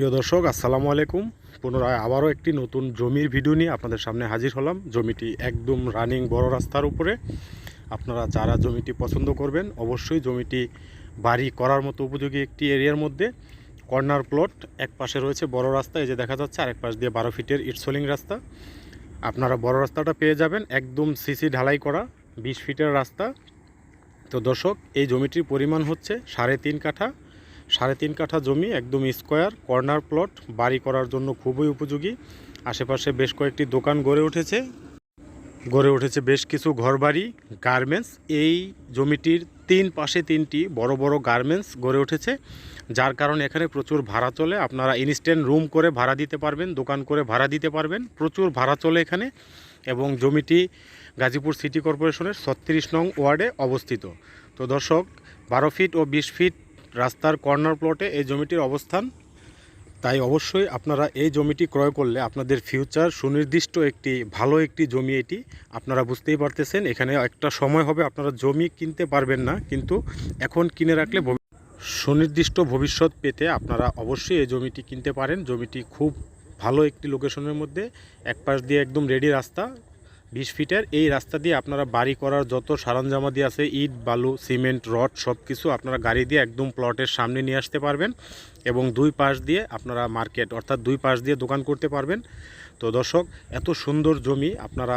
প্রিয় দর্শক, আসসালামু আলাইকুম। পুনরায় আবারও একটি নতুন জমির ভিডিও নিয়ে আপনাদের সামনে হাজির হলাম। জমিটি একদম রানিং বড় রাস্তার উপরে। আপনারা যারা জমিটি পছন্দ করবেন, অবশ্যই জমিটি বাড়ি করার মতো উপযোগী একটি এরিয়ার মধ্যে। কর্নার প্লট এক পাশে রয়েছে বড় রাস্তা, এই যে দেখা যাচ্ছে আরেক পাশ দিয়ে বারো ফিটের ইটসোলিং রাস্তা। আপনারা বড় রাস্তাটা পেয়ে যাবেন, একদম সিসি ঢালাই করা, বিশ ফিটের রাস্তা। তো দর্শক, এই জমিটির পরিমাণ হচ্ছে সাড়ে তিন কাঠা। সাড়ে তিন কাঠা জমি, একদম স্কোয়ার, কর্নার প্লট, বাড়ি করার জন্য খুবই উপযোগী। আশেপাশে বেশ কয়েকটি দোকান গড়ে উঠেছে। গড়ে উঠেছে বেশ কিছু ঘরবাড়ি, গার্মেন্টস। এই জমিটির তিন পাশে তিনটি বড় বড় গার্মেন্টস গড়ে উঠেছে, যার কারণে এখানে প্রচুর ভাড়া চলে। আপনারা ইনস্ট্যান্ট রুম করে ভাড়া দিতে পারবেন, দোকান করে ভাড়া দিতে পারবেন। প্রচুর ভাড়া চলে এখানে এবং জমিটি গাজীপুর সিটি কর্পোরেশনের ছত্রিশ নং ওয়ার্ডে অবস্থিত। তো দর্শক, বারো ফিট ও বিশ ফিট রাস্তার কর্নার প্লটে এই জমিটির অবস্থান। তাই অবশ্যই আপনারা এই জমিটি ক্রয় করলে আপনাদের ফিউচার সুনির্দিষ্ট একটি, ভালো একটি জমি এটি আপনারা বুঝতেই পারতেছেন। এখানে একটা সময় হবে আপনারা জমি কিনতে পারবেন না, কিন্তু এখন কিনে রাখলে সুনির্দিষ্ট ভবিষ্যৎ পেতে আপনারা অবশ্যই এই জমিটি কিনতে পারেন। জমিটি খুব ভালো একটি লোকেশনের মধ্যে। এক পাশ দিয়ে একদম রেডি রাস্তা। বিশ ফিটের এই রাস্তা দিয়ে আপনারা বাড়ি করার যত সরঞ্জামাদি আছে, ইট, বালু, সিমেন্ট, রড সব কিছু আপনারা গাড়ি দিয়ে একদম প্লটের সামনে নিয়ে আসতে পারবেন এবং দুই পাশ দিয়ে আপনারা মার্কেট, অর্থাৎ দুই পাশ দিয়ে দোকান করতে পারবেন। তো দর্শক, এত সুন্দর জমি আপনারা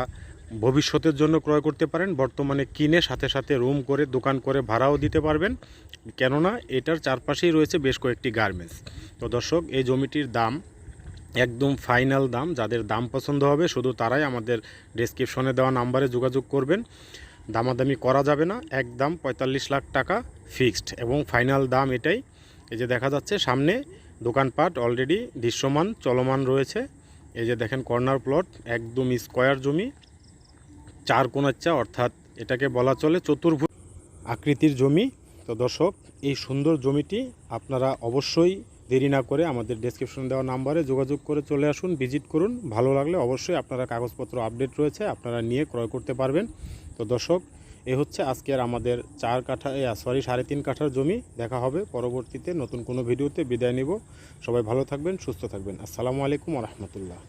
ভবিষ্যতের জন্য ক্রয় করতে পারেন, বর্তমানে কিনে সাথে সাথে রুম করে, দোকান করে ভাড়াও দিতে পারবেন। কেননা এটার চারপাশেই রয়েছে বেশ কয়েকটি গার্মেন্টস। তো দর্শক, এই জমিটির দাম একদম ফাইনাল দাম, যাদের দাম পছন্দ হবে শুধু তারাই আমাদের ডেসক্রিপশনে দেওয়া নাম্বারে যোগাযোগ করবেন। দামাদামি করা যাবে না, একদম পঁয়তাল্লিশ লাখ টাকা ফিক্সড এবং ফাইনাল দাম এটাই। এই যে দেখা যাচ্ছে সামনে দোকানপাট অলরেডি দৃশ্যমান, চলমান রয়েছে। এই যে দেখেন কর্নার প্লট একদম স্কোয়ার জমি, চার কোনাচ্চা অর্থাৎ এটাকে বলা চলে চতুর্ভুজ আকৃতির জমি। তো দর্শক, এই সুন্দর জমিটি আপনারা অবশ্যই দেরি না করে আমাদের ডেসক্রিপশন দেওয়া নাম্বারে যোগাযোগ করে চলে আসুন ভিজিট করুন। ভালো লাগলে অবশ্যই আপনারা কাগজপত্র আপডেট রয়েছে, আপনারা নিয়ে ক্রয় করতে পারবেন। তো দর্শক, এ হচ্ছে আজকের আমাদের চার কাঠা সরি সাড়ে তিন কাঠার জমি। দেখা হবে পরবর্তীতে নতুন কোনো ভিডিওতে। বিদায় নিব। সবাই ভালো থাকবেন, সুস্থ থাকবেন। আসসালামু আলাইকুম রহমতুল্লাহ।